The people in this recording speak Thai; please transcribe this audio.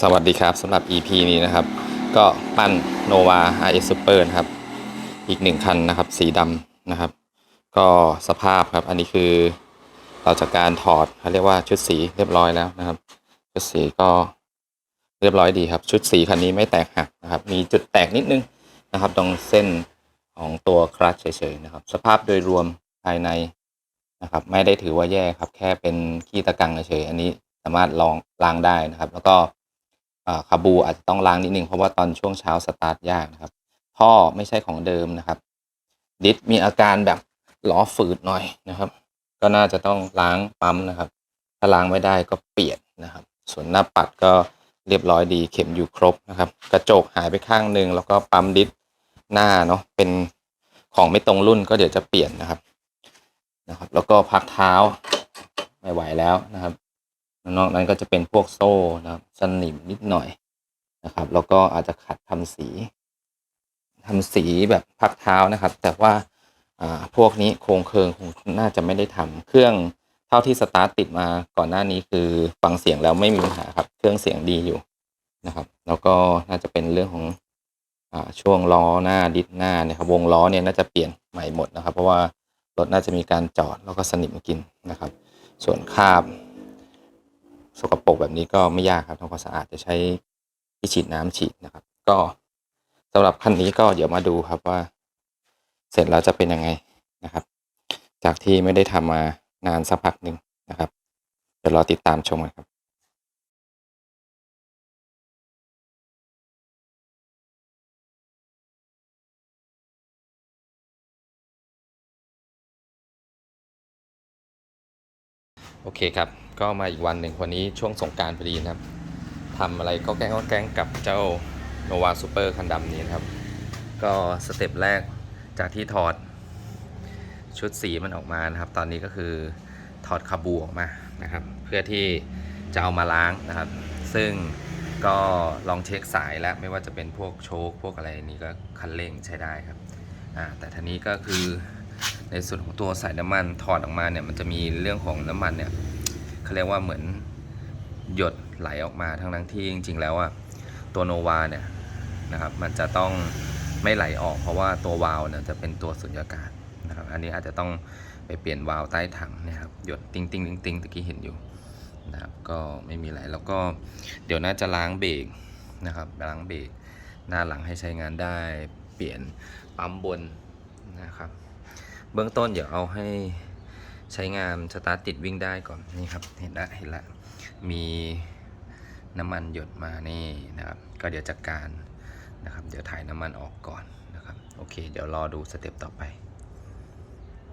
สวัสดีครับสำหรับ EP นี้นะครับ ก็ปั้น Nova RS Super นะครับ อีกหนึ่งคันนะครับ สีดำนะครับ ก็สภาพครับ อันนี้คือเราจากการถอดเขาเรียกว่าชุดสีเรียบร้อยแล้วนะครับ ชุดสีก็เรียบร้อยดีครับ ชุดสีคันนี้ไม่แตกหักนะครับ มีจุดแตกนิดนึงนะครับ ตรงเส้นของตัวคลัตช์เฉยๆนะครับ สภาพโดยรวมภายในนะครับ ไม่ได้ถือว่าแย่ครับ แค่เป็นขี้ตะกังเฉยๆอันนี้สามารถลองล้างได้นะครับ แล้วก็ คาบูอาจจะต้องล้างนิดนึงเพราะว่าตอนช่วงเช้าสตาร์ทยากนะครับท่อไม่ใช่ของเดิมนะครับ ดิสมีอาการแบบล้อฝืดหน่อยนะครับ ก็น่าจะต้องล้างปั๊มนะครับ ถ้าล้างไม่ได้ก็เปลี่ยนนะครับ ส่วนหน้าปัดก็เรียบร้อยดีเข็มอยู่ครบนะครับ กระจกหายไปข้างหนึ่งแล้วก็ปั๊มดิสหน้าเนาะเป็นของไม่ตรงรุ่นก็เดี๋ยวจะเปลี่ยนนะครับนะครับ แล้วก็พักเท้าไม่ไหวแล้วนะครับ นอกนั้นก็จะเป็นพวกโซ่นะครับสนิมนิดหน่อยนะครับ แล้วก็อาจจะขัดทำสีทำสีแบบพักเท้านะครับ แต่ว่าพวกนี้โครงเคิงคงน่าจะไม่ได้ทำเครื่องเท่าที่สตาร์ทติดมาก่อนหน้านี้คือฟังเสียงแล้วไม่มีปัญหาครับ เครื่องเสียงดีอยู่นะครับ แล้วก็น่าจะเป็นเรื่องของอช่วงล้อหน้าดิสหน้านี่ยครับวงล้อเนี่ยน่าจะเปลี่ยนใหม่หมดนะครับ เพราะว่ารถน่าจะมีการจอดแล้วก็สนิมกินนะครับ ส่วนคาบ สกปรกแบบนี้ก็ไม่ยากครับทำความสะอาดจะใช้ที่ฉีดน้ำฉีดนะครับ ก็สำหรับคันนี้ก็เดี๋ยวมาดูครับว่า เสร็จแล้วจะเป็นยังไงนะครับ จากที่ไม่ได้ทำมานานสักพักหนึ่งนะครับเดี๋ยวรอติดตามชมกันครับ โอเคครับ ก็มาอีกวันหนึ่งวันนี้ช่วงสงการพอดีนะครับทำอะไรก็แกล้งก็แกล้งกับเจ้า Nova Super คันดำนี้นะครับ ก็สเต็ปแรกจากที่ถอดชุดสีมันออกมานะครับ ตอนนี้ก็คือถอดคาบูออกมานะครับ เพื่อที่จะเอามาล้างนะครับ ซึ่งก็ลองเช็คสายแล้วไม่ว่าจะเป็นพวกโชคพวกอะไรนี้ก็คันเร่งใช้ได้ครับอ่าแต่ทีนี้ก็คือ ในส่วนของตัวสายน้ำมันถอดออกมาเนี่ยมันจะมีเรื่องของน้ำมันเนี่ยเขาเรียกว่าเหมือนหยดไหลออกมาทั้งทั้งที่จริง ๆ แล้วอะตัวโนวาเนี่ยนะครับมันจะต้องไม่ไหลออกเพราะว่าตัววาล์วเนี่ยจะเป็นตัวสุญญากาศนะครับอันนี้อาจจะต้องไปเปลี่ยนวาล์วใต้ถังนะครับหยดติ้งติ้งติ้งติ้งตะกี้เห็นอยู่นะครับก็ไม่มีอะไรแล้วก็เดี๋ยวน่าจะล้างเบรกนะครับล้างเบรกหน้าหลังให้ใช้งานได้เปลี่ยนปั๊มบนนะครับ เบื้องต้นเดี๋ยวเอาให้ใช้งานสตาร์ทติดวิ่งได้ก่อนนี่ครับเห็นละเห็นละมีน้ำมันหยดมานี่นะครับ ก็เดี๋ยวจัดการนะครับ เดี๋ยวถ่ายน้ำมันออกก่อนนะครับ โอเค เดี๋ยวรอดูสเต็ปต่อไป